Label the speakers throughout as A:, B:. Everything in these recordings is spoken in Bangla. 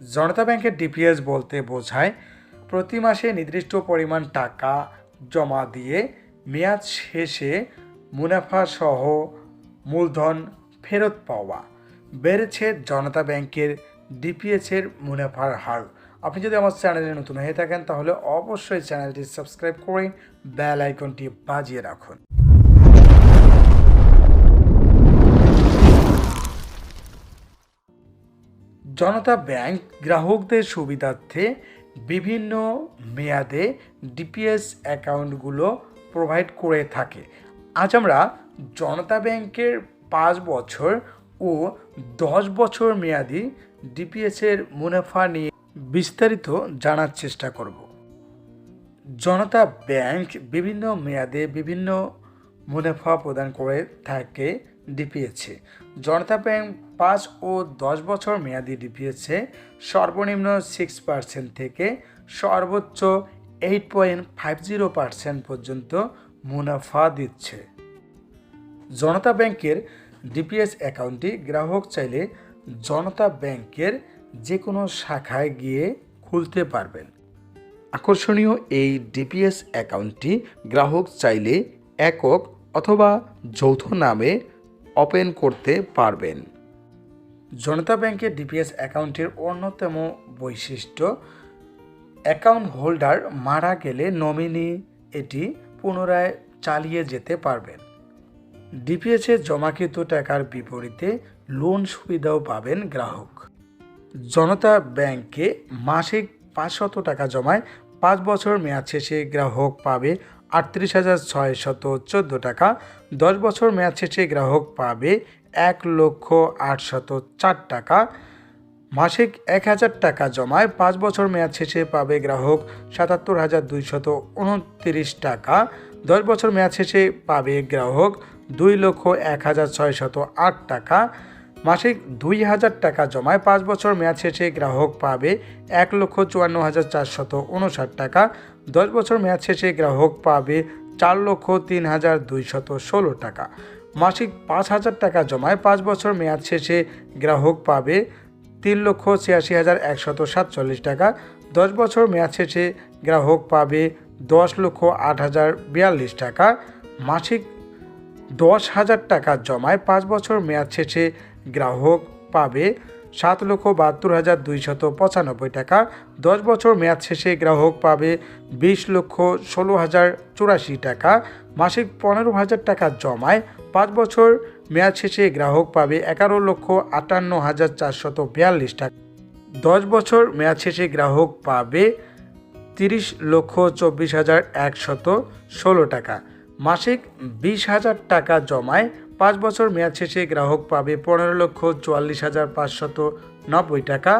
A: জনতা ব্যাংকের ডিপিএস বলতে বোঝায়, প্রতি মাসে নির্দিষ্ট পরিমাণ টাকা জমা দিয়ে মেয়াদ শেষে মুনাফা সহ মূলধন ফেরত পাওয়া। বেড়েছে জনতা ব্যাংকের ডিপিএসের মুনাফার হার। আপনি যদি আমার চ্যানেলে নতুন হয়ে থাকেন, তাহলে অবশ্যই চ্যানেলটি সাবস্ক্রাইব করে বেল আইকনটি বাজিয়ে রাখুন। জনতা ব্যাংক গ্রাহকদের সুবিধার্থে বিভিন্ন মেয়াদে ডিপিএস অ্যাকাউন্টগুলো প্রোভাইড করে থাকে। আজ আমরা জনতা ব্যাংকের পাঁচ বছর ও দশ বছর মেয়াদি ডিপিএসের মুনাফা নিয়ে বিস্তারিত জানার চেষ্টা করব। জনতা ব্যাংক বিভিন্ন মেয়াদে বিভিন্ন মুনাফা প্রদান করে থাকে ডিপিএসে জনতা ব্যাংক পাঁচ ও দশ বছর মেয়াদি ডিপিএসে সর্বনিম্ন সিক্স পার্সেন্ট থেকে সর্বোচ্চ eight point five zero percent পর্যন্ত মুনাফা দিচ্ছে। জনতা ব্যাংকের ডিপিএস অ্যাকাউন্টটি গ্রাহক চাইলে জনতা ব্যাংকের যে কোনো শাখায় গিয়ে খুলতে পারবেন। আকর্ষণীয় এই ডিপিএস অ্যাকাউন্টটি গ্রাহক চাইলে একক অথবা যৌথ নামে ওপেন করতে পারবেন। জনতা ব্যাংকের ডিপিএস অ্যাকাউন্টের অন্যতম বৈশিষ্ট্য, অ্যাকাউন্ট হোল্ডার মারা গেলে নমিনি এটি পুনরায় চালিয়ে যেতে পারবেন। ডিপিএসে জমাকৃত টাকার বিপরীতে লোন সুবিধাও পাবেন গ্রাহক। জনতা ব্যাংকে মাসিক পাঁচশত টাকা জমায় পাঁচ বছর মেয়াদ শেষে গ্রাহক পাবে আটত্রিশ হাজার ছয়শত চোদ্দ টাকা। দশ বছর মেয়াদ শেষে গ্রাহক পাবে এক লক্ষ আটশত চার টাকা। মাসিক এক হাজার টাকা জমায় পাঁচ বছর মেয়াদ শেষে পাবে গ্রাহক সাতাত্তর হাজার দুইশত উনত্রিশ টাকা। দশ বছর মেয়াদ শেষে পাবে গ্রাহক দুই লক্ষ এক হাজার ছয়শত আট টাকা। মাসিক দুই হাজার টাকা জমায় পাঁচ বছর মেয়াদ শেষে গ্রাহক পাবে এক লক্ষ চুয়ান্ন হাজার চারশত উনষাট টাকা। দশ বছর মেয়াদ শেষে গ্রাহক পাবে চার লক্ষ তিন হাজার দুইশত ষোলো টাকা। মাসিক পাঁচ হাজার টাকা জমায় পাঁচ বছর মেয়াদ শেষে গ্রাহক পাবে তিন লক্ষ ছিয়াশি হাজার একশত সাতচল্লিশ টাকা। দশ বছর মেয়াদ শেষে গ্রাহক পাবে দশ লক্ষ আট হাজার বিয়াল্লিশ টাকা। মাসিক দশ হাজার টাকা জমায় পাঁচ বছর মেয়াদ শেষে গ্রাহক পাবে সাত লক্ষ বাহাত্তর হাজার দুইশত পঁচানব্বই টাকা। দশ বছর মেয়াদ শেষে গ্রাহক পাবে বিশ লক্ষ ষোলো হাজার চুরাশি টাকা। মাসিক পনেরো হাজার টাকা জমায়। পাঁচ বছর মেয়াদ শেষে গ্রাহক পাবে এগারো লক্ষ আটান্ন হাজার চারশত বিয়াল্লিশ টাকা। দশ বছর মেয়াদ শেষে গ্রাহক পাবে তিরিশ লক্ষ চব্বিশ হাজার একশত ষোলো টাকা। মাসিক বিশ হাজার টাকা জমায়। পাঁচ বছর মেয়াদ শেষে গ্রাহক পাবে পনেরো লক্ষ চুয়াল্লিশ হাজার পাঁচশত নব্বই টাকা।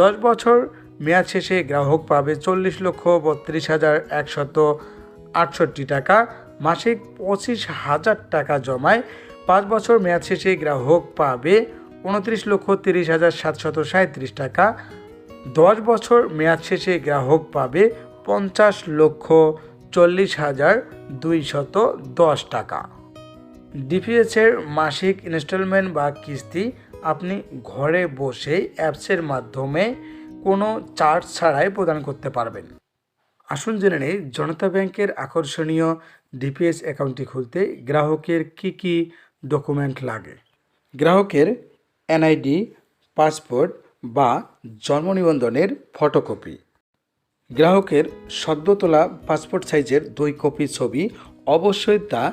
A: দশ বছর মেয়াদ শেষে গ্রাহক পাবে চল্লিশ লক্ষ বত্রিশ হাজার একশত আটষট্টি টাকা। মাসিক পঁচিশ হাজার টাকা জমায় পাঁচ বছর মেয়াদ শেষে গ্রাহক পাবে উনত্রিশ লক্ষ তিরিশ হাজার সাতশত সাঁত্রিশ টাকা। দশ বছর মেয়াদ শেষে গ্রাহক পাবে পঞ্চাশ লক্ষ চল্লিশ হাজার দুইশত দশ টাকা। ডিপিএসের মাসিক ইনস্টলমেন্ট বা কিস্তি আপনি ঘরে বসেই অ্যাপসের মাধ্যমে কোনো চার্জ ছাড়াই প্রদান করতে পারবেন। আসুন জেনে নেই, জনতা ব্যাংকের আকর্ষণীয় ডিপিএস অ্যাকাউন্টটি খুলতে গ্রাহকের কি কি ডকুমেন্ট লাগে? গ্রাহকের এনআইডি, পাসপোর্ট বা জন্ম নিবন্ধনের ফটোকপি। গ্রাহকের সদ্য তোলা পাসপোর্ট সাইজের দুই কপি ছবি অবশ্যই তা